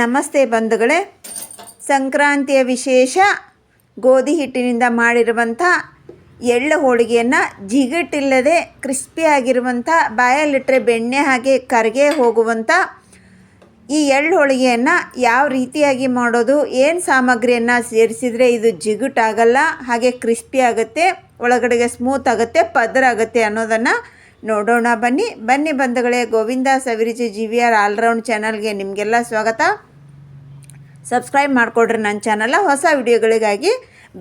ನಮಸ್ತೆ ಬಂಧುಗಳೇ. ಸಂಕ್ರಾಂತಿಯ ವಿಶೇಷ ಗೋಧಿ ಹಿಟ್ಟಿನಿಂದ ಮಾಡಿರುವಂಥ ಎಳ್ಳು ಹೋಳಿಗೆಯನ್ನು ಜಿಗಟಿಲ್ಲದೆ ಕ್ರಿಸ್ಪಿಯಾಗಿರುವಂಥ ಬಾಯಲ್ಲಿಟ್ಟರೆ ಬೆಣ್ಣೆ ಹಾಗೆ ಕರಗೆ ಹೋಗುವಂಥ ಈ ಎಳ್ಳು ಹೋಳಿಗೆಯನ್ನು ಯಾವ ರೀತಿಯಾಗಿ ಮಾಡೋದು, ಏನು ಸಾಮಗ್ರಿಯನ್ನು ಸೇರಿಸಿದರೆ ಇದು ಜಿಗುಟಾಗಲ್ಲ, ಹಾಗೆ ಕ್ರಿಸ್ಪಿ ಆಗುತ್ತೆ, ಒಳಗಡೆಗೆ ಸ್ಮೂತ್ ಆಗುತ್ತೆ ಪದರ ಆಗುತ್ತೆ ಅನ್ನೋದನ್ನು ನೋಡೋಣ, ಬನ್ನಿ. ಬನ್ನಿ ಬಂಧುಗಳೇ, Govinda Saviruchi G V R all round ಚಾನಲ್ಗೆ ನಿಮಗೆಲ್ಲ ಸ್ವಾಗತ. ಸಬ್ಸ್ಕ್ರೈಬ್ ಮಾಡಿಕೊಡ್ರಿ ನನ್ನ ಚಾನಲ ಹೊಸ ವಿಡಿಯೋಗಳಿಗಾಗಿ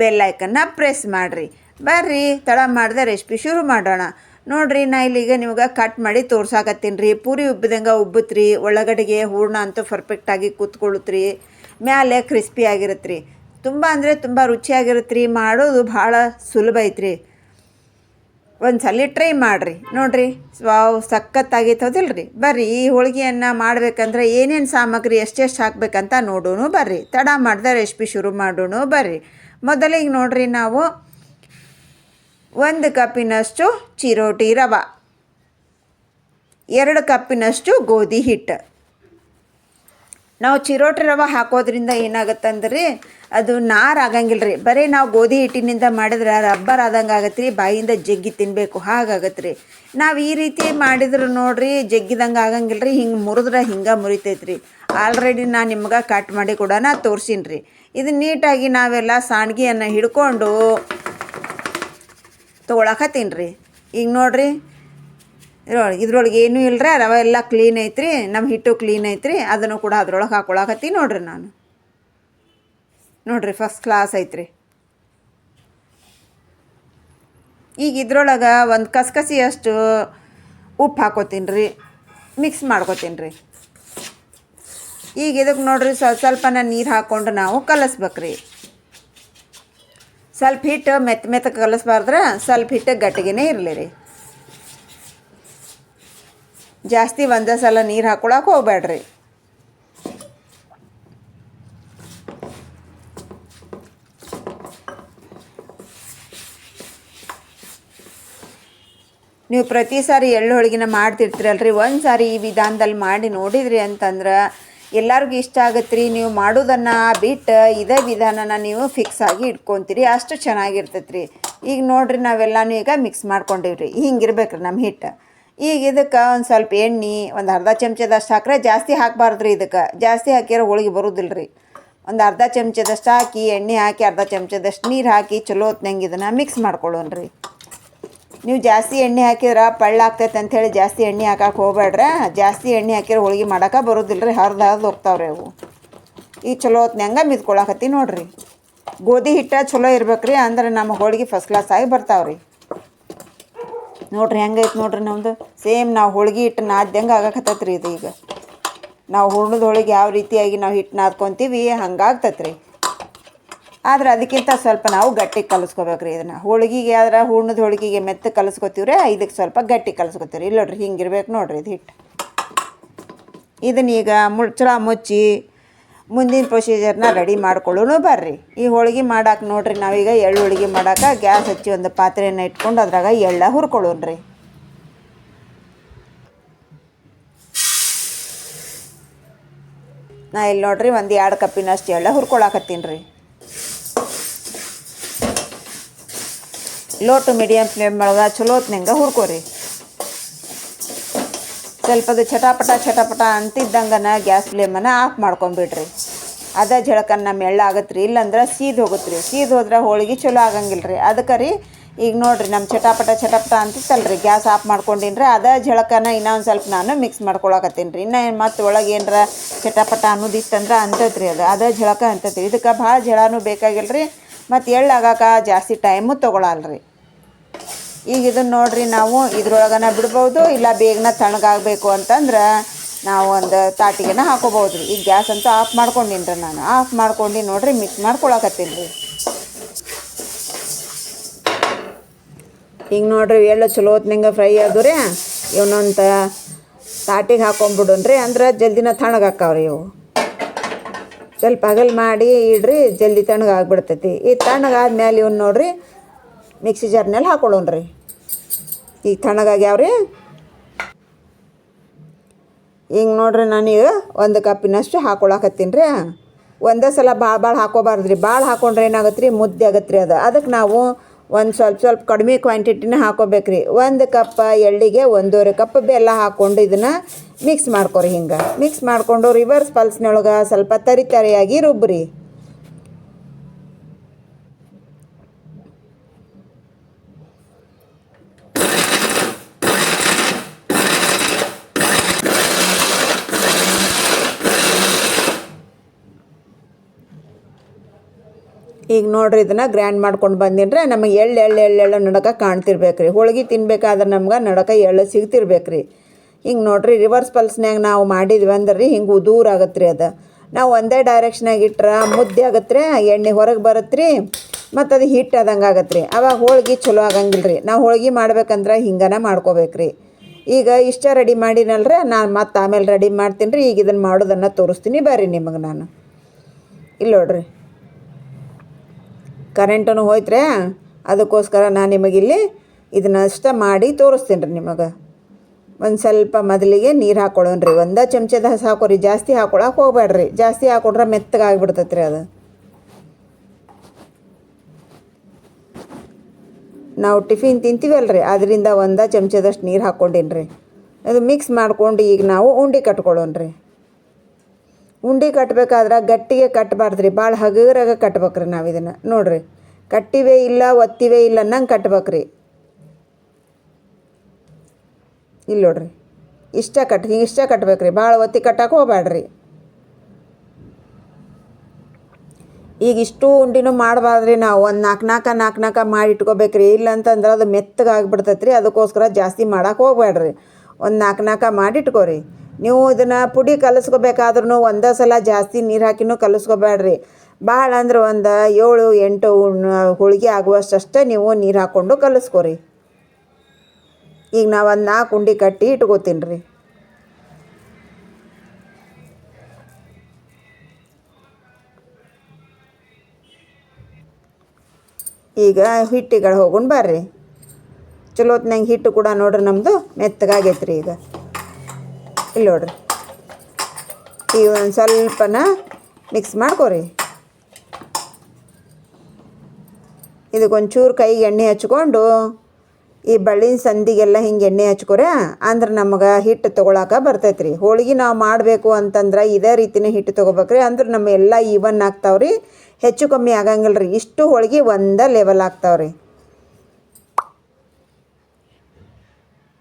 ಬೆಲ್ ಐಕನ್ನ ಪ್ರೆಸ್ ಮಾಡಿರಿ. ಬರ್ರಿ, ತಡ ಮಾಡಿದೆ ರೆಸಿಪಿ ಶುರು ಮಾಡೋಣ. ನೋಡ್ರಿ, ನಾ ಇಲ್ಲಿಗ ನಿಮ್ಗೆ ಕಟ್ ಮಾಡಿ ತೋರ್ಸಾಕತ್ತೀನಿ ರೀ. ಪೂರಿ ಉಬ್ಬಿದಂಗೆ ಉಬ್ಬುತ್ರಿ, ಒಳಗಡೆಗೆ ಹೂರ್ಣ ಅಂತೂ ಪರ್ಫೆಕ್ಟಾಗಿ ಕೂತ್ಕೊಳ್ಳುತ್ರಿ. ಮ್ಯಾಲೆ ಕ್ರಿಸ್ಪಿ ಆಗಿರುತ್ತೆ ರೀ ತುಂಬ ಅಂದರೆ ತುಂಬ ರುಚಿಯಾಗಿರುತ್ತೆ ರೀ ಮಾಡೋದು ಭಾಳ ಸುಲಭ ಐತ್ರಿ. ಒಂದು ಸಲ ಟ್ರೈ ಮಾಡಿರಿ. ನೋಡಿರಿ, ವಾವ್, ಸಖತ್ತಾಗೈತೆ ರೀ ಬರ್ರಿ, ಈ ಹೋಳಿಗೆಯನ್ನು ಮಾಡಬೇಕಂದ್ರೆ ಏನೇನು ಸಾಮಗ್ರಿ ಎಷ್ಟೆಷ್ಟು ಹಾಕ್ಬೇಕಂತ ನೋಡೋಣ ಬರ್ರಿ. ತಡ ಮಾಡಿದ ರೆಸಿಪಿ ಶುರು ಮಾಡೋಣ ಬರ್ರಿ. ಮೊದಲಿಗೆ ನೋಡಿರಿ ನಾವು ಒಂದು ಕಪ್ಪಿನಷ್ಟು ಚಿರೋಟಿ ರವೆ, ಎರಡು ಕಪ್ಪಿನಷ್ಟು ಗೋಧಿ ಹಿಟ್ಟು. ನಾವು ಚಿರೋಟಿ ರವೆ ಹಾಕೋದ್ರಿಂದ ಏನಾಗುತ್ತೆ ಅಂದ್ರೆ ಅದು ನಾರು ಆಗಂಗಿಲ್ಲ ರೀ ಬರೀ ನಾವು ಗೋಧಿ ಹಿಟ್ಟಿನಿಂದ ಮಾಡಿದ್ರೆ ರಬ್ಬರ್ ಆದಂಗೆ ಆಗತ್ತೆ ರೀ ಬಾಯಿಂದ ಜಗ್ಗಿ ತಿನ್ನಬೇಕು ಹಾಗಾಗತ್ತೆ ರೀ ನಾವು ಈ ರೀತಿ ಮಾಡಿದ್ರೆ ನೋಡ್ರಿ, ಜಗ್ಗಿದಂಗೆ ಆಗಂಗಿಲ್ಲ ರೀ ಹಿಂಗೆ ಮುರಿದ್ರೆ ಹಿಂಗೆ ಮುರಿತೈತೆ ರೀ ಆಲ್ರೆಡಿ ನಾನು ನಿಮ್ಗೆ ಕಟ್ ಮಾಡಿ ಕೂಡ ತೋರ್ಸೀನಿ ರೀ ಇದು ನೀಟಾಗಿ ನಾವೆಲ್ಲ ಸಾಣ್ಗಿಯನ್ನು ಹಿಡ್ಕೊಂಡು ತೊಗೊಳಕತ್ತೀನಿ ರೀ ಈಗ ನೋಡ್ರಿ ಇದ್ರೊಳಗೆ ಇದ್ರೊಳಗೆ ಏನೂ ಇಲ್ಲರ ರವೆ ಎಲ್ಲ ಕ್ಲೀನ್ ಐತ್ರಿ ನಮ್ಮ ಹಿಟ್ಟು ಕ್ಲೀನ್ ಐತ್ರಿ, ಅದನ್ನು ಕೂಡ ಅದ್ರೊಳಗೆ ಹಾಕೊಳಕತ್ತೀನಿ ನೋಡ್ರಿ ನಾನು. ನೋಡ್ರಿ ಫಸ್ಟ್ ಕ್ಲಾಸ್ ಐತ್ರಿ. ಈಗ ಇದ್ರೊಳಗೆ ಒಂದು ಕಸ್ಕಸಿಯಷ್ಟು ಉಪ್ಪು ಹಾಕೋತೀನಿ ರೀ ಮಿಕ್ಸ್ ಮಾಡ್ಕೋತೀನಿ ರೀ ಈಗ ಇದಕ್ಕೆ ನೋಡ್ರಿ ಸ್ವಲ್ಪ ಸ್ವಲ್ಪನ ನೀರು ಹಾಕ್ಕೊಂಡು ನಾವು ಕಲಸ್ಬೇಕ್ರಿ. ಸ್ವಲ್ಪ ಹಿಟ್ಟು ಮೆತ್ತ ಮೆತ್ತ ಕಲಸ್ಬಾರ್ದ್ರೆ ಸ್ವಲ್ಪ ಹಿಟ್ಟು ಗಟ್ಟಿಗೆನೇ ಇರಲಿ ರೀ ಜಾಸ್ತಿ ಒಂದೇ ಸಲ ನೀರು ಹಾಕ್ಕೊಳಕ್ಕೆ ಹೋಗ್ಬೇಡ್ರಿ ನೀವು ಪ್ರತಿ ಸಾರಿ ಎಳ್ಳು ಹೋಳಿಗೆನ ಮಾಡ್ತಿರ್ತೀರಲ್ರಿ. ಒಂದು ಸಾರಿ ಈ ವಿಧಾನದಲ್ಲಿ ಮಾಡಿ ನೋಡಿದ್ರಿ ಅಂತಂದ್ರೆ ಎಲ್ಲರಿಗೂ ಇಷ್ಟ ಆಗತ್ತೆ ರೀ ನೀವು ಮಾಡೋದನ್ನು ಬಿಟ್ಟು ಇದೇ ವಿಧಾನನ ನೀವು ಫಿಕ್ಸ್ ಆಗಿ ಇಟ್ಕೊತೀರಿ. ಅಷ್ಟು ಚೆನ್ನಾಗಿರ್ತೈತೆ ರೀ ಈಗ ನೋಡ್ರಿ ನಾವೆಲ್ಲನೂ ಈಗ ಮಿಕ್ಸ್ ಮಾಡ್ಕೊಂಡಿವ್ರಿ. ಹಿಂಗಿರ್ಬೇಕು ರೀ ನಮ್ಮ ಹಿಟ್ಟು. ಈಗ ಇದಕ್ಕೆ ಒಂದು ಸ್ವಲ್ಪ ಎಣ್ಣೆ, ಒಂದು ಅರ್ಧ ಚಮಚದಷ್ಟು ಹಾಕ್ರೆ ಜಾಸ್ತಿ ಹಾಕಬಾರ್ದು ರೀ ಇದಕ್ಕೆ. ಜಾಸ್ತಿ ಹಾಕಿರೋ ಹೋಳಿಗೆ ಬರೋದಿಲ್ಲ ರೀ ಒಂದು ಅರ್ಧ ಚಮಚದಷ್ಟು ಹಾಕಿ, ಎಣ್ಣೆ ಹಾಕಿ, ಅರ್ಧ ಚಮಚದಷ್ಟು ನೀರು ಹಾಕಿ, ಚಲೋ ಹೊತ್ನಂಗೆ ಇದನ್ನು ಮಿಕ್ಸ್ ಮಾಡ್ಕೊಳ್ಳೋಣ ರೀ ನೀವು ಜಾಸ್ತಿ ಎಣ್ಣೆ ಹಾಕಿದ್ರೆ ಪಳ್ಳ ಆಗ್ತೈತೆ ಅಂಥೇಳಿ ಜಾಸ್ತಿ ಎಣ್ಣೆ ಹಾಕಕ್ಕೆ ಹೋಗ್ಬೇಡ್ರೆ ಜಾಸ್ತಿ ಎಣ್ಣೆ ಹಾಕಿದ್ರೆ ಹೋಳಿಗೆ ಮಾಡೋಕೆ ಬರೋದಿಲ್ಲ ರೀ ಹರ್ದು ಹರಿದು ಹೋಗ್ತಾವ್ರಿ ಅವು. ಈಗ ಚಲೋ ಹೊತ್ನಂಗೆ ಮಿದ್ಕೊಳಕತ್ತಿ ನೋಡಿರಿ. ಗೋಧಿ ಹಿಟ್ಟ ಚಲೋ ಇರ್ಬೇಕು ರೀ ಅಂದ್ರೆ ನಮ್ಮ ಹೋಳಿಗೆ ಫಸ್ಟ್ ಕ್ಲಾಸ್ ಆಗಿ ಬರ್ತಾವ್ರಿ. ನೋಡ್ರಿ ಹೆಂಗೈತೆ ನೋಡ್ರಿ ನಮ್ಮದು ಸೇಮ್ ನಾವು ಹೋಳಿಗೆ ಹಿಟ್ಟು ನಾದ್ದಂಗೆ ಆಗಕತ್ತೈತೆ ರೀ ಇದು ಈಗ. ನಾವು ಹೂರ್ಣದ ಹೋಳಿಗೆ ಯಾವ ರೀತಿಯಾಗಿ ನಾವು ಹಿಟ್ಟು ನಾದ್ಕೊತೀವಿ ಹಂಗಾಗ್ತೈತೆ ರೀ ಆದ್ರೆ ಅದಕ್ಕಿಂತ ಸ್ವಲ್ಪ ನಾವು ಗಟ್ಟಿ ಕಲಿಸ್ಕೋಬೇಕು ರೀ ಇದನ್ನು. ಹೋಳಿಗೆಗೆ ಆದ್ರೆ ಹೂಣದ ಹೋಳಿಗೆಗೆ ಮೆತ್ತ ಕಲಿಸ್ಕೊತೀವ್ರಿ ಇದಕ್ಕೆ ಸ್ವಲ್ಪ ಗಟ್ಟಿ ಕಲಿಸ್ಕೊತೀವ್ರಿ. ಇಲ್ಲ ನೋಡ್ರಿ ಹಿಂಗಿರ್ಬೇಕು ನೋಡ್ರಿ ಇದು ಹಿಟ್ಟು ಇದನ್ನೀಗ ಮುಚ್ಚಳ ಮುಚ್ಚಿ ಮುಂದಿನ ಪ್ರೊಸೀಜರ್ನ ರೆಡಿ ಮಾಡ್ಕೊಳ್ಳೋನು ಬರ್ರಿ. ಈ ಹೋಳಿಗೆ ಮಾಡಕ್ಕೆ ನೋಡ್ರಿ ನಾವೀಗ ಎಳ್ಳು ಹೋಳಿಗೆ ಮಾಡೋಕೆ ಗ್ಯಾಸ್ ಹಚ್ಚಿ ಒಂದು ಪಾತ್ರೆಯನ್ನು ಇಟ್ಕೊಂಡು ಅದ್ರಾಗ ಎಳ್ಳ ಹುರ್ಕೊಳ್ಳೋನ್ರಿ. ನಾ ಇಲ್ಲಿ ನೋಡ್ರಿ ಒಂದು ಎರಡು ಕಪ್ಪಿನಷ್ಟು ಎಳ್ಳ ಹುರ್ಕೊಳಕತ್ತೀನಿ ರೀ. ಲೋ ಟು ಮೀಡಿಯಮ್ ಫ್ಲೇಮ್ ಒಳಗೆ ಚಲೋ ಹೊತ್ನಂಗೆ ಹುರ್ಕೋರಿ. ಸ್ವಲ್ಪ ಅದು ಚಟಾಪಟ ಚಟಾಪಟ ಅಂತಿದ್ದಂಗನ ಗ್ಯಾಸ್ ಫ್ಲೇಮನ್ನು ಆಫ್ ಮಾಡ್ಕೊಂಬಿಡ್ರಿ ಅದ ನಮ್ಮ ಎಳ್ಳ ಆಗತ್ತೆ ರೀ ಇಲ್ಲಾಂದ್ರೆ ಸೀದ್ ಹೋಗುತ್ತೆ ರೀ ಸೀದ್ ಹೋದ್ರೆ ಹೋಳಿಗೆ ಚಲೋ ಆಗಂಗಿಲ್ಲ ರೀ ಅದಕ್ಕೆ ರೀ, ಈಗ ನೋಡಿರಿ ನಮ್ಮ ಚಟಾಪಟ ಚಟಾಪಟ ಅಂತಿತ್ತಲ್ಲ ರೀ ಗ್ಯಾಸ್ ಆಫ್ ಮಾಡ್ಕೊಂಡಿನ್ರಿ. ಅದ ಜಳಕನ ಇನ್ನೊಂದು ಸ್ವಲ್ಪ ನಾನು ಮಿಕ್ಸ್ ಮಾಡ್ಕೊಳಕತ್ತೀನಿ ರೀ. ಇನ್ನು ಮತ್ತು ಒಳಗೆ ಏನರ ಚಟಾಪಟ ಅನ್ನೋದಿತ್ತಂದ್ರೆ ಅಂತೈತೆ ರೀ ಅದು. ಅದ ಜಳಕ ಅಂತತ್ರಿ ಇದಕ್ಕೆ ಭಾಳ ಜಳನೂ ಬೇಕಾಗಿಲ್ಲ ರೀ ಮತ್ತು ಎಳ್ಳು ಆಗಾಕ ಜಾಸ್ತಿ ಟೈಮು ತೊಗೊಳಲ್ಲ ರೀ ಈಗ ಇದನ್ನು ನೋಡ್ರಿ ನಾವು ಇದ್ರೊಳಗನ ಬಿಡ್ಬೋದು, ಇಲ್ಲ ಬೇಗನ ತಣ್ಣಗಾಗಬೇಕು ಅಂತಂದ್ರೆ ನಾವು ಒಂದು ತಾಟಿಗೆನ ಹಾಕೋಬೋದು ರೀ ಈಗ ಗ್ಯಾಸ್ ಅಂತೂ ಆಫ್ ಮಾಡ್ಕೊಂಡಿನಿ ರೀ ನಾನು. ಆಫ್ ಮಾಡ್ಕೊಂಡು ನೋಡ್ರಿ, ಮಿಕ್ಸ್ ಮಾಡ್ಕೊಳಕತ್ತೀನಿ. ರೀ ಹಿಂಗೆ ನೋಡ್ರಿ ಎಳ್ಳು ಚಲೋ ಹೊತ್ನಂಗೆ ಫ್ರೈ ಅದು ರೀ ಇವನೊಂದು ತಾಟಿಗೆ ಹಾಕೊಂಬಿಡೋಣ್ರಿ ಅಂದ್ರೆ ಜಲ್ದಿನ ತಣ್ಣಗಾಕಾವ್ರಿ ಇವು. ಸ್ವಲ್ಪ ಹಗಲ್ ಮಾಡಿ ಇಡ್ರಿ, ಜಲ್ದಿ ತಣ್ಣಗಾಗ್ಬಿಡ್ತೈತಿ ಈ ತಣ್ಣಗಾದ್ಮೇಲೆ ಇವ್ನು ನೋಡ್ರಿ ಮಿಕ್ಸಿ ಜಾರ್ನಲ್ಲಿ ಹಾಕೊಳ್ಳೋಣ್ರಿ ಈಗ ತಣ್ಣಗಾಗ್ಯಾವ್ರಿ ಈಗ ನೋಡ್ರಿ ನಾನೀಗ ಒಂದು ಕಪ್ಪಿನಷ್ಟು ಹಾಕೊಳಕತ್ತೀನಿ ರೀ. ಒಂದೇ ಸಲ ಭಾಳ ಭಾಳ ಹಾಕೋಬಾರ್ದು ರೀ. ಭಾಳ ಹಾಕೊಂಡ್ರೆ ಏನಾಗುತ್ತೆ ರೀ ಮುದ್ದೆ ಆಗತ್ತೆ ರೀ ಅದು. ಅದಕ್ಕೆ ನಾವು ಒಂದು ಸ್ವಲ್ಪ ಸ್ವಲ್ಪ ಕಡಿಮೆ ಕ್ವಾಂಟಿಟಿನ ಹಾಕೋಬೇಕು ರೀ. ಒಂದು ಕಪ್ ಎಳ್ಳಿಗೆ ಒಂದೂವರೆ ಕಪ್ ಬೆಲ್ಲ ಹಾಕ್ಕೊಂಡು ಇದನ್ನು ಮಿಕ್ಸ್ ಮಾಡ್ಕೊರಿ ಹಿಂಗೆ. ಮಿಕ್ಸ್ ಮಾಡಿಕೊಂಡು ರಿವರ್ಸ್ ಪಲ್ಸ್ನೊಳಗೆ ಸ್ವಲ್ಪ ತರಿ ತರಿಯಾಗಿ ರುಬ್ಬ್ರಿ. ಈಗ ನೋಡ್ರಿ ಇದನ್ನು ಗ್ರ್ಯಾಂಡ್ ಮಾಡ್ಕೊಂಡು ಬಂದಿನ್ರೆ. ನಮಗೆ ಎಳ್ಳು ಎಳ್ಳು ಎಳ್ಳು ಎಳ್ಳು ನಡಕ ಕಾಣ್ತಿರ್ಬೇಕ್ರಿ. ಹೋಳ್ಗೆ ತಿನ್ಬೇಕಾದ್ರೆ ನಮ್ಗೆ ನಡಕ ಎಳ್ಳು ಸಿಗ್ತಿರ್ಬೇಕ್ರಿ. ಹಿಂಗೆ ನೋಡ್ರಿ ರಿವರ್ಸ್ ಪಲ್ಸ್ನ್ಯಾಗ ನಾವು ಮಾಡಿದ್ವಿ ಅಂದ್ರೆ, ಹಿಂಗೆ ಉದೂರ ಆಗತ್ತೆ ರೀ ಅದು. ನಾವು ಒಂದೇ ಡೈರೆಕ್ಷನಾಗ ಇಟ್ರೆ ಮುದ್ದೆ ಆಗತ್ತೆ ರೀ ಎಣ್ಣೆ ಹೊರಗೆ ಬರುತ್ತೆ ರೀ ಮತ್ತು ಅದು ಹಿಟ್ಟು ಆದಂಗೆ ಆಗತ್ತೆ ರೀ ಅವಾಗ ಹೋಳ್ಗೆ ಚಲೋ ಆಗಂಗಿಲ್ಲ ರೀ ನಾವು ಹೋಳ್ಗೆ ಮಾಡ್ಬೇಕಂದ್ರೆ ಹಿಂಗನ ಮಾಡ್ಕೋಬೇಕು ರೀ ಈಗ ಇಷ್ಟ ರೆಡಿ ಮಾಡಿನಲ್ರ ನಾನು ಮತ್ತೆ ಆಮೇಲೆ ರೆಡಿ ಮಾಡ್ತೀನಿ ರೀ ಈಗ ಇದನ್ನು ಮಾಡೋದನ್ನು ತೋರಿಸ್ತೀನಿ ಬರ್ರಿ ನಿಮಗೆ ನಾನು. ಇಲ್ಲ ನೋಡ್ರಿ. ಕರೆಂಟನು ಹೋಯ್ತ್ರೆ ಅದಕ್ಕೋಸ್ಕರ ನಾನು ನಿಮಗಿಲ್ಲಿ ಇದನ್ನ ಅಷ್ಟ ಮಾಡಿ ತೋರಿಸ್ತೀನಿ ರೀ ನಿಮಗೆ. ಒಂದು ಸ್ವಲ್ಪ ಮೊದಲಿಗೆ ನೀರು ಹಾಕ್ಕೊಳ್ಳೋಣ್ರಿ ಒಂದು ಚಮಚದ ಹಾಕೋರಿ. ಜಾಸ್ತಿ ಹಾಕೊಳಕ್ಕೆ ಹೋಗ್ಬೇಡ್ರಿ. ಜಾಸ್ತಿ ಹಾಕೊಂಡ್ರೆ ಮೆತ್ತಗೆ ಆಗಿಬಿಡ್ತೈತೆ ರೀ ಅದು. ನಾವು ಟಿಫಿನ್ ತಿಂತೀವಲ್ರಿ. ಅದರಿಂದ ಒಂದು ಚಮಚದಷ್ಟು ನೀರು ಹಾಕ್ಕೊಂಡೀನಿ ರೀ ಅದು ಮಿಕ್ಸ್ ಮಾಡ್ಕೊಂಡು ಈಗ ನಾವು ಉಂಡೆ ಕಟ್ಕೊಳ್ಳೋಣ್ರಿ. ಉಂಡೆ ಕಟ್ಬೇಕಾದ್ರೆ ಗಟ್ಟಿಗೆ ಕಟ್ಟಬಾರ್ದು ರೀ ಭಾಳ ಹಗುರಾಗ ಕಟ್ಬೇಕ್ರಿ ನಾವು ಇದನ್ನು ನೋಡ್ರಿ. ಕಟ್ಟಿವೆ ಇಲ್ಲ, ಒತ್ತಿವೆ ಇಲ್ಲ ಅನ್ನಂಗೆ ಕಟ್ಬೇಕ್ರಿ. ಇಲ್ಲಿ ನೋಡ್ರಿ. ಇಷ್ಟ ಕಟ್, ಹಿಂಗೆ ಇಷ್ಟ ಕಟ್ಬೇಕ್ರಿ. ಭಾಳ ಒತ್ತಿ ಕಟ್ಟಕ್ಕೆ ಹೋಗ್ಬೇಡ್ರಿ ಈಗ ಇಷ್ಟು ಉಂಡಿನೂ ಮಾಡಬಾರ್ದ್ರಿ ನಾವು. ಒಂದು ನಾಲ್ಕು ನಾಲ್ಕು ನಾಲ್ಕು ನಾಲ್ಕು ಮಾಡಿ ಇಟ್ಕೋಬೇಕ್ರಿ. ಇಲ್ಲ ಅಂತಂದ್ರೆ ಅದು ಮೆತ್ತಗೆ ಆಗಿಬಿಡ್ತೈತೆ ರೀ ಅದಕ್ಕೋಸ್ಕರ ಜಾಸ್ತಿ ಮಾಡಕ್ಕೆ ಹೋಗ್ಬೇಡ್ರಿ ಒಂದು ನಾಲ್ಕು ನಾಲ್ಕು ಮಾಡಿ ಇಟ್ಕೋರಿ. ನೀವು ಇದನ್ನು ಪುಡಿ ಕಲಸ್ಕೋಬೇಕಾದ್ರೂ ಒಂದೇ ಸಲ ಜಾಸ್ತಿ ನೀರು ಹಾಕಿನೂ ಕಲಿಸ್ಕೋಬೇಡ್ರಿ. ಭಾಳ ಅಂದ್ರೆ ಒಂದು ಏಳು, ಎಂಟು ಹೋಳಿಗೆ ಆಗುವಷ್ಟು ಆಗುವಷ್ಟಷ್ಟೇ ನೀವು ನೀರು ಹಾಕ್ಕೊಂಡು ಕಲಿಸ್ಕೊರಿ. ಈಗ ನಾವು ಒಂದು ನಾಲ್ಕು ಉಂಡಿ ಕಟ್ಟಿ ಇಟ್ಕೋತೀನಿ ರೀ ಈಗ ಹಿಟ್ಟಿಗಳು ಹೋಗೋಣ ಬರ್ರಿ. ಚಲೋತ್ನಂಗೆ ಹಿಟ್ಟು ಕೂಡ ನೋಡ್ರಿ ನಮ್ಮದು ಮೆತ್ತಗಾಗೈತ್ರಿ ಈಗ. ಇಲ್ಲಿ ನೋಡ್ರಿ. ಈಗ ಒಂದು ಸ್ವಲ್ಪನ ಮಿಕ್ಸ್ ಮಾಡ್ಕೊರಿ. ಇದಕ್ಕೊಂಚೂರು ಕೈಗೆ ಎಣ್ಣೆ ಹಚ್ಕೊಂಡು ಈ ಬಳ್ಳಿನ ಸಂದಿಗೆಲ್ಲ ಹಿಂಗೆ ಎಣ್ಣೆ ಹಚ್ಕೊರೆ, ಅಂದ್ರೆ ನಮಗೆ ಹಿಟ್ಟು ತೊಗೊಳಕ್ಕೆ ಬರ್ತೈತೆ ರೀ ಹೋಳ್ಗೆ ನಾವು ಮಾಡಬೇಕು ಅಂತಂದ್ರೆ ಇದೇ ರೀತಿನೇ ಹಿಟ್ಟು ತೊಗೋಬೇಕ್ರಿ. ಅಂದ್ರೆ ನಮ್ಮ ಎಲ್ಲ ಈವನ್ ಆಗ್ತಾವ್ರಿ. ಹೆಚ್ಚು ಕಮ್ಮಿ ಆಗಂಗಿಲ್ಲ ರೀ ಇಷ್ಟು ಹೋಳಿಗೆ ಒಂದೇ ಲೆವೆಲ್ ಆಗ್ತಾವ್ರಿ.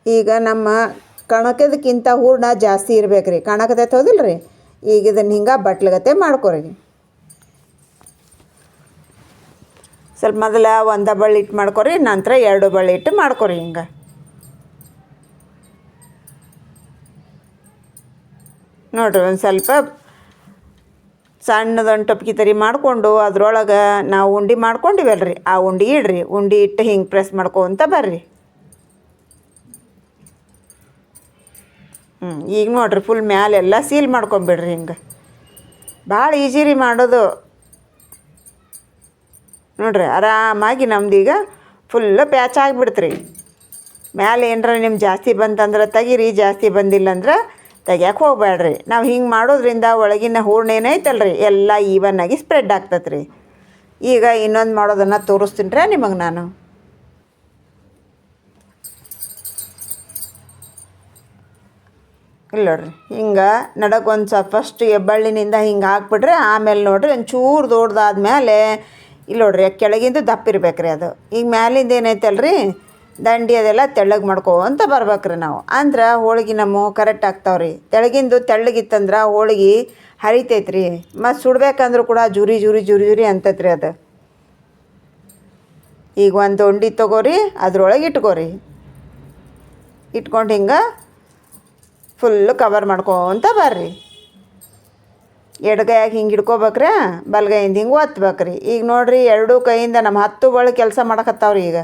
ಈಗ ನಮ್ಮ ಕಣಕದಕ್ಕಿಂತ ಹೂರ್ಣ ಜಾಸ್ತಿ ಇರ್ಬೇಕು ರೀ ಕಣಕದ ಹೌದಿಲ್ಲ ರೀ ಈಗ ಇದನ್ನು ಹಿಂಗೆ ಬಟ್ಲಗತೆ ಮಾಡ್ಕೊರಿ. ಸ್ವಲ್ಪ ಮೊದಲ ಒಂದು ಬಳ್ಳಿ ಇಟ್ಟು ಮಾಡ್ಕೊರಿ, ನಂತರ ಎರಡು ಬಳ್ಳಿ ಇಟ್ಟು ಮಾಡ್ಕೊರಿ ಹಿಂಗೆ. ನೋಡ್ರಿ, ಒಂದು ಸ್ವಲ್ಪ ಸಣ್ಣದೊಂದು ಟೊಪ್ಕಿ ತರಿ ಮಾಡಿಕೊಂಡು ಅದ್ರೊಳಗೆ ನಾವು ಉಂಡೆ ಮಾಡ್ಕೊಂಡಿವಲ್ರಿ. ಆ ಉಂಡೆ ಇಡ್ರಿ. ಉಂಡೆ ಇಟ್ಟು ಹಿಂಗೆ ಪ್ರೆಸ್ ಮಾಡ್ಕೊತ ಬರ್ರಿ. ಹ್ಞೂ ಈಗ ನೋಡ್ರಿ ಫುಲ್ ಮ್ಯಾಲೆಲ್ಲ ಸೀಲ್ ಮಾಡ್ಕೊಂಬಿಡ್ರಿ ಹಿಂಗೆ. ಭಾಳ ಈಜಿ ರೀ ಮಾಡೋದು. ನೋಡ್ರಿ, ಆರಾಮಾಗಿ ನಮ್ದು ಈಗ ಫುಲ್ಲು ಪ್ಯಾಚ್ ಆಗಿಬಿಡ್ತ್ರಿ. ಮ್ಯಾಲೆ ಏನರ ನಿಮ್ಗೆ ಜಾಸ್ತಿ ಬಂತಂದ್ರೆ ತೆಗೀರಿ, ಜಾಸ್ತಿ ಬಂದಿಲ್ಲ ಅಂದ್ರೆ ತೆಗಿಯಕ್ಕೆ ಹೋಗ್ಬೇಡ್ರಿ ನಾವು ಹಿಂಗೆ ಮಾಡೋದ್ರಿಂದ ಒಳಗಿನ ಹೂರ್ಣ ಏನೈತಲ್ರಿ, ಎಲ್ಲ ಆಗಿ ಸ್ಪ್ರೆಡ್ ಆಗ್ತತ್ರಿ. ಈಗ ಇನ್ನೊಂದು ಮಾಡೋದನ್ನು ತೋರಿಸ್ತೀನಿ ರೀ ನಿಮಗೆ ನಾನು. ಇಲ್ಲ ನೋಡ್ರಿ ಹಿಂಗೆ ನಡಕ್ಕೆ ಒಂದು ಸ್ವಲ್ಪ ಫಸ್ಟ್ ಹೆಬ್ಬಳ್ಳಿನಿಂದ ಹಿಂಗೆ ಹಾಕ್ಬಿಟ್ರೆ ಆಮೇಲೆ ನೋಡ್ರಿ ಒಂಚೂರು ದೊಡ್ಡದಾದ್ಮೇಲೆ ಇಲ್ಲಿ ನೋಡ್ರಿ ಕೆಳಗಿಂದ ದಪ್ಪ ಇರ್ಬೇಕು ರೀ ಅದು. ಈಗ ಮ್ಯಾಲಿಂದ ಏನೈತಲ್ರಿ? ದಂಡಿ ಅದೆಲ್ಲ ತೆಳ್ಳಗೆ ಮಾಡ್ಕೊಂತ ಬರ್ಬೇಕ್ರಿ ನಾವು. ಅಂದ್ರೆ ಹೋಳಿಗೆ ನಮ್ಮ ಕರೆಕ್ಟ್ ಆಗ್ತಾವ್ರಿ. ತೆಳಗಿಂದು ತೆಳ್ಳಗಿತ್ತಂದ್ರೆ ಹೋಳಿಗೆ ಹರಿತೈತ್ರಿ. ಮತ್ತು ಸುಡ್ಬೇಕಂದ್ರೂ ಕೂಡ ಜುರಿ ಜುರಿ ಜುರಿ ಜುರಿ ಅಂತೈತ್ರಿ ಅದು. ಈಗ ಒಂದು ಉಂಡೆ ತೊಗೋರಿ, ಅದ್ರೊಳಗೆ ಇಟ್ಕೋರಿ. ಇಟ್ಕೊಂಡು ಹಿಂಗೆ ಫುಲ್ಲು ಕವರ್ ಮಾಡ್ಕೊತ ಬರ್ರಿ. ಎಡಗೈಯಾಗ ಹಿಂಗೆ ಹಿಡ್ಕೋಬೇಕ್ರಿ, ಬಲಗೈಯಿಂದ ಹಿಂಗೆ ಒತ್ಬೇಕ್ರಿ. ಈಗ ನೋಡ್ರಿ ಎರಡೂ ಕೈಯಿಂದ ನಮ್ಮ ಹತ್ತು ಬಳಿ ಕೆಲಸ ಮಾಡಕತ್ತಾವ್ರಿ ಈಗ.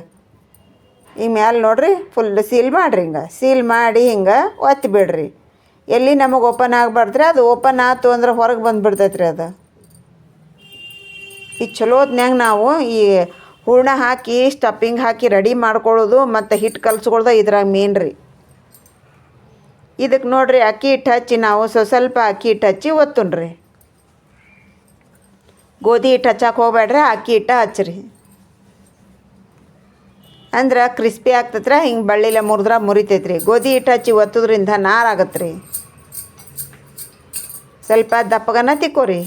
ಈಗ ಮ್ಯಾಲೆ ನೋಡ್ರಿ ಫುಲ್ ಸೀಲ್ ಮಾಡಿರಿ ಹಿಂಗೆ. ಸೀಲ್ ಮಾಡಿ ಹಿಂಗೆ ಒತ್ತಿ ಬಿಡ್ರಿ. ಎಲ್ಲಿ ನಮಗೆ ಓಪನ್ ಆಗಬಾರ್ದ್ರಿ, ಅದು ಓಪನ್ ಆಯ್ತು ಅಂದ್ರೆ ಹೊರಗೆ ಬಂದುಬಿಡ್ತೈತ್ರಿ ಅದು. ಈ ಚಲೋ ಹೊತ್ನ್ಯಾಗ ನಾವು ಈ ಹೂರ್ಣ ಹಾಕಿ ಸ್ಟಫಿಂಗ್ ಹಾಕಿ ರೆಡಿ ಮಾಡ್ಕೊಳ್ಳೋದು ಮತ್ತು ಹಿಟ್ಟು ಕಲ್ಸ್ಕೊಳ್ದೆ ಇದ್ರಾಗ ಮೇನ್ ರೀ. ಇದಕ್ಕೆ ನೋಡ್ರಿ ಅಕ್ಕಿ ಹಿಟ್ಟು ಹಚ್ಚಿ ನಾವು ಸ್ವ ಸ್ವಲ್ಪ ಅಕ್ಕಿ ಹಿಟ್ಟು ಹಚ್ಚಿ ಒತ್ತುಣ್ರಿ. ಗೋಧಿ ಹಿಟ್ಟು ಹಚ್ಚಕ್ಕೆ ಹೋಗ್ಬೇಡ್ರಿ, ಅಕ್ಕಿ ಹಿಟ್ಟು ಹಚ್ಚಿರಿ. ಅಂದ್ರೆ ಕ್ರಿಸ್ಪಿ ಆಗ್ತತ್ರ, ಹಿಂಗೆ ಬಳ್ಳಿಲೆ ಮುರಿದ್ರೆ ಮುರಿತೈತ್ರಿ. ಗೋಧಿ ಹಿಟ್ಟು ಹಚ್ಚಿ ಒತ್ತೋದ್ರಿಂದ ನಾರಾಗತ್ತೆ ರೀ ಸ್ವಲ್ಪ ದಪ್ಪಗನ ತಿಕ್ಕೋರಿ.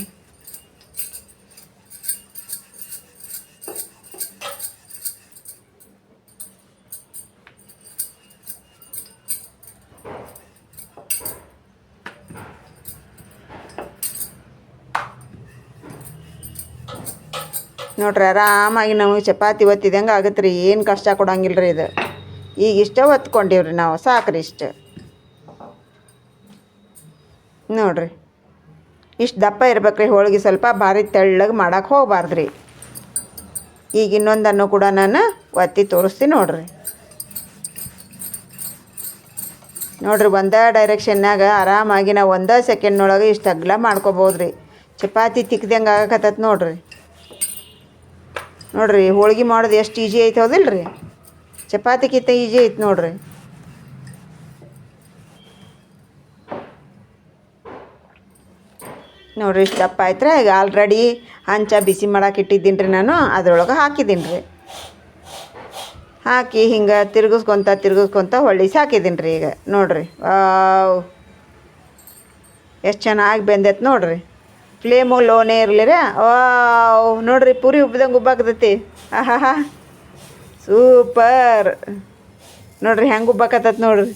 ನೋಡ್ರಿ, ಆರಾಮಾಗಿ ನಮಗೆ ಚಪಾತಿ ಒತ್ತಿದಂಗೆ ಆಗುತ್ತೆ ರೀ ಏನು ಕಷ್ಟ ಕೊಡಂಗಿಲ್ಲ ರೀ ಇದು. ಈಗ ಇಷ್ಟೇ ಒತ್ಕೊಂಡಿವ್ರಿ ನಾವು, ಸಾಕ್ರಿ ಇಷ್ಟು. ನೋಡ್ರಿ, ಇಷ್ಟು ದಪ್ಪ ಇರ್ಬೇಕ್ರಿ, ಹೋಳಿಗೆ ಸ್ವಲ್ಪ ಭಾರಿ ತೆಳ್ಳಗೆ ಮಾಡೋಕೆ ಹೋಗ್ಬಾರ್ದು ರೀ ಈಗ ಇನ್ನೊಂದನ್ನು ಕೂಡ ನಾನು ಒತ್ತಿ ತೋರಿಸ್ತೀನಿ ನೋಡ್ರಿ. ನೋಡ್ರಿ, ಒಂದೇ ಡೈರೆಕ್ಷನ್ನಾಗ ಆರಾಮಾಗಿ ನಾವು ಒಂದೇ ಸೆಕೆಂಡ್ನೊಳಗೆ ಇಷ್ಟು ಅಗ್ಲ ಮಾಡ್ಕೊಬೋದು ರೀ ಚಪಾತಿ ತಿಕ್ದಂಗೆ ಆಗಕತ್ತತ್ ನೋಡ್ರಿ. ನೋಡ್ರಿ, ಹೋಳ್ಗೆ ಮಾಡೋದು ಎಷ್ಟು ಈಜಿ ಐತೆ ಹೌದಿಲ್ಲ ರೀ ಚಪಾತಿಗಿಂತ ಈಜಿ ಐತೆ ನೋಡಿರಿ. ನೋಡಿರಿ, ಇಷ್ಟು ದಪ್ಪ ಆಯ್ತು ಈಗ ಆಲ್ರೆಡಿ ಹಂಚ ಬಿಸಿ ಮಾಡಕ್ಕೆ ಇಟ್ಟಿದ್ದೀನಿ ರೀ ನಾನು, ಅದ್ರೊಳಗೆ ಹಾಕಿದ್ದೀನಿ ರೀ ಹಾಕಿ ಹಿಂಗೆ ತಿರ್ಗಿಸ್ಕೊತ ತಿರ್ಗಿಸ್ಕೊತ ಹೊಳ್ಳಿಸಿ ಹಾಕಿದ್ದೀನಿ ರೀ ಈಗ, ನೋಡಿರಿ. ಎಷ್ಟು ಚೆನ್ನಾಗಿ ಬೆಂದೈತೆ ನೋಡ್ರಿ. ಫ್ಲೇಮು ಲೋನೇ ಇರಲಿರ? ಓ ನೋಡ್ರಿ ಪೂರಿ ಉಬ್ಬಿದಂಗೆ ಉಬ್ಬಾಕತೈತಿ ಆಹಾ ಸೂಪರ್. ನೋಡ್ರಿ ಹೆಂಗೆ ಉಬ್ಬಾಕತ್ತೈತೆ ನೋಡ್ರಿ.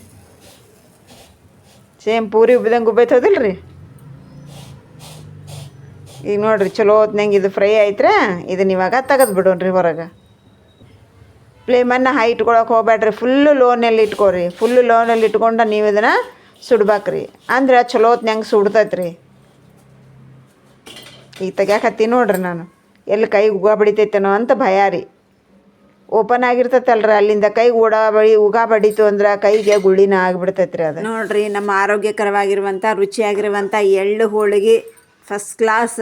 ಸೇಮ್ ಪೂರಿ ಉಬ್ಬಿದಂಗೆ ಉಬ್ಬೈತದಿಲ್ಲ ರೀ ಈಗ ನೋಡ್ರಿ, ಚಲೋ ಹೊತ್ನಂಗೆ ಇದು ಫ್ರೈ ಆಯ್ತ್ರ ಇದನ್ನ ಇವಾಗ ತೆಗೆದು ಬಿಡೋಣ್ರಿ ಹೊರಗೆ. ಫ್ಲೇಮನ್ನು ಹೈ ಇಟ್ಕೊಳಕ್ಕೆ ಹೋಗ್ಬೇಡ್ರಿ ಫುಲ್ಲು ಲೋನಲ್ಲಿ ಇಟ್ಕೊರಿ. ಫುಲ್ಲು ಲೋನಲ್ಲಿ ಇಟ್ಕೊಂಡು ನೀವು ಇದನ್ನು ಸುಡ್ಬೇಕ್ರಿ. ಅಂದ್ರೆ ಚಲೋ ಹೊತ್ನಂಗೆ ಸುಡ್ತೈತೆ ರೀ ಈಗ ತೆಗ್ಯಾಕತ್ತೀನಿ ನೋಡ್ರಿ ನಾನು. ಎಲ್ಲಿ ಕೈ ಉಗ ಬಡಿತೈತೇನೋ ಅಂತ ಭಯ ರೀ. ಓಪನ್ ಆಗಿರ್ತೈತಲ್ರಿ, ಅಲ್ಲಿಂದ ಕೈ ಉಡ ಬಡಿ ಉಗ ಬಡಿತು ಅಂದ್ರೆ ಕೈಗೆ ಗುಳ್ಳಿನ ಆಗಿಬಿಡ್ತೈತ್ರಿ ಅದು. ನೋಡ್ರಿ, ನಮ್ಮ ಆರೋಗ್ಯಕರವಾಗಿರುವಂಥ ರುಚಿಯಾಗಿರುವಂಥ ಎಳ್ಳು ಹೋಳಿಗೆ ಫಸ್ಟ್ ಕ್ಲಾಸ್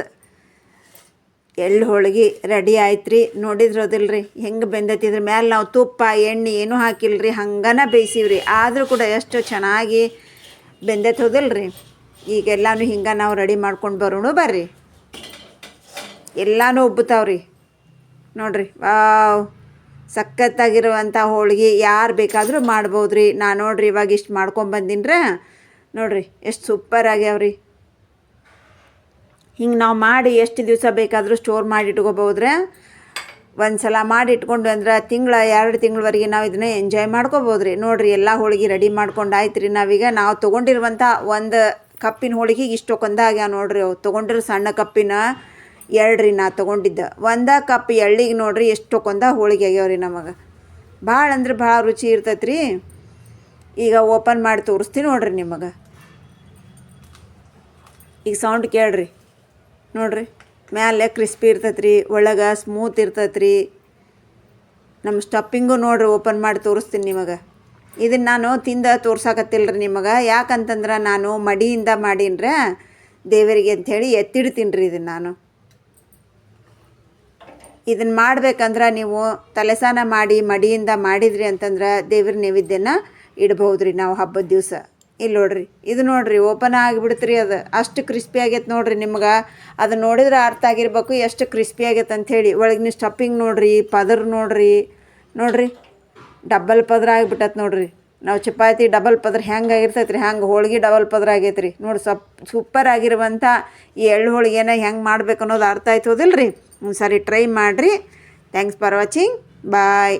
ಎಳ್ಳು ಹೋಳಿಗೆ ರೆಡಿ ಆಯ್ತು ರೀ ನೋಡಿದ್ರದಿಲ್ಲ ರೀ ಹೆಂಗೆ ಬೆಂದೈತಿ ಇದ್ರ ಮ್ಯಾಲೆ ನಾವು ತುಪ್ಪ, ಎಣ್ಣೆ ಏನೂ ಹಾಕಿಲ್ಲ ರೀ ಹಂಗನ ಬೇಯಿಸಿವ್ರಿ. ಆದರೂ ಕೂಡ ಎಷ್ಟು ಚೆನ್ನಾಗಿ ಬೆಂದೈತೆ ರೀ ಈಗೆಲ್ಲನೂ ಹಿಂಗೆ ನಾವು ರೆಡಿ ಮಾಡ್ಕೊಂಡು ಬರೋಣ ಬರ್ರಿ. ಎಲ್ಲನೂ ಉಬ್ಬುತ್ತಾವ್ರಿ ನೋಡ್ರಿ, ವಾವ್. ಸಖತ್ತಾಗಿರುವಂಥ ಹೋಳಿಗೆ ಯಾರು ಬೇಕಾದರೂ ಮಾಡ್ಬೋದು ರೀ ನಾ ನೋಡ್ರಿ ಇವಾಗ ಇಷ್ಟು ಮಾಡ್ಕೊಂಬಂದಿನ್ರ ನೋಡ್ರಿ, ಎಷ್ಟು ಸೂಪರ್ ಆಗ್ಯಾವ್ರಿ. ಹಿಂಗೆ ನಾವು ಮಾಡಿ ಎಷ್ಟು ದಿವಸ ಬೇಕಾದರೂ ಸ್ಟೋರ್ ಮಾಡಿ ಇಟ್ಕೋಬೋದ್ರೆ. ಒಂದು ಸಲ ಮಾಡಿ ಇಟ್ಕೊಂಡು ಅಂದ್ರೆ ತಿಂಗಳ, ಎರಡು ತಿಂಗಳವರೆಗೆ ನಾವು ಇದನ್ನ ಎಂಜಾಯ್ ಮಾಡ್ಕೋಬೋದು ರೀ ನೋಡಿರಿ, ಎಲ್ಲ ಹೋಳಿಗೆ ರೆಡಿ ಮಾಡ್ಕೊಂಡು ಆಯ್ತು ರೀ ನಾವೀಗ ನಾವು ತೊಗೊಂಡಿರುವಂಥ ಒಂದು ಕಪ್ಪಿನ ಹೋಳಿಗೆ ಇಷ್ಟೊಂದ ಆಗ್ಯಾವ ನೋಡಿರಿ ಅವು. ತೊಗೊಂಡಿರೋ ಸಣ್ಣ ಕಪ್ಪಿನ ಎರಡು ರೀ ನಾ ತೊಗೊಂಡಿದ್ದ. ಒಂದ ಕಪ್ ಎಳ್ಳಿಗೆ ನೋಡ್ರಿ ಕೊಂದ ಹೋಳಿಗೆ ಆಗ್ಯಾವ ರೀ ನಮಗೆ. ಭಾಳ ಅಂದ್ರೆ ಭಾಳ ರುಚಿ ಇರ್ತೈತೆ ಈಗ ಓಪನ್ ಮಾಡಿ ತೋರಿಸ್ತೀನಿ ನೋಡ್ರಿ ನಿಮಗೆ. ಈಗ ಸೌಂಡ್ ಕೇಳ್ರಿ. ನೋಡ್ರಿ, ಮ್ಯಾಲೆ ಕ್ರಿಸ್ಪಿ ಇರ್ತೈತೆ ರೀ ಒಳಗೆ ಸ್ಮೂತ್ ಇರ್ತೈತೆ ನಮ್ಮ ಸ್ಟಪ್ಪಿಂಗು ನೋಡ್ರಿ ಓಪನ್ ಮಾಡಿ ತೋರಿಸ್ತೀನಿ ನಿಮಗೆ. ಇದನ್ನು ನಾನು ತಿಂದ ತೋರ್ಸಾಕತ್ತಿಲ್ಲ ರೀ ನಿಮಗೆ. ಯಾಕಂತಂದ್ರೆ ನಾನು ಮಡಿಯಿಂದ ಮಾಡೀನ್ರ. ದೇವರಿಗೆ ಅಂಥೇಳಿ ಎತ್ತಿಡ್ತೀನಿ ರೀ ಇದನ್ನು ನಾನು. ಇದನ್ನು ಮಾಡ್ಬೇಕಂದ್ರೆ ನೀವು ತಲೆಸಾನ ಮಾಡಿ ಮಡಿಯಿಂದ ಮಾಡಿದ್ರಿ ಅಂತಂದ್ರೆ ದೇವ್ರ ನೈವೇದ್ಯನ ಇಡ್ಬೋದು ನಾವು ಹಬ್ಬದ ದಿವಸ. ಇಲ್ಲಿ ನೋಡ್ರಿ, ಇದು ನೋಡ್ರಿ ಓಪನ್ ಆಗಿಬಿಡ್ತು ರೀ ಅದು. ಅಷ್ಟು ಕ್ರಿಸ್ಪಿ ಆಗೈತೆ ನೋಡ್ರಿ ನಿಮ್ಗೆ. ಅದು ನೋಡಿದ್ರೆ ಅರ್ಥ ಆಗಿರ್ಬೇಕು, ಎಷ್ಟು ಕ್ರಿಸ್ಪಿ ಆಗೈತೆ ಅಂಥೇಳಿ ಒಳಗಿನ ಸ್ಟಫಿಂಗ್ ನೋಡ್ರಿ, ಪದರ್ ನೋಡ್ರಿ. ನೋಡ್ರಿ ಡಬ್ಬಲ್ ಪದರ ಆಗಿಬಿಟ್ಟತ್ ನೋಡ್ರಿ. ನಾವು ಚಪಾತಿ ಡಬಲ್ ಪದರ ಹೆಂಗೆ ಆಗಿರ್ತೈತೆ ರೀ ಹಂಗೆ ಹೋಳ್ಗೆ ಡಬಲ್ ಪದರ ಆಗೈತೆ ರೀ ನೋಡಿ ಸಪ್, ಸೂಪರ್ ಆಗಿರುವಂಥ ಈ ಎಳ್ಳು ಹೋಳಿಗೆನ ಹೆಂಗೆ ಮಾಡ್ಬೇಕು ಅನ್ನೋದು ಅರ್ಥ ಆಯ್ತು ಹೋದಿಲ್ಲ ರೀ ಒಂದು ಸಾರಿ ಟ್ರೈ ಮಾಡಿರಿ. Thanks for watching bye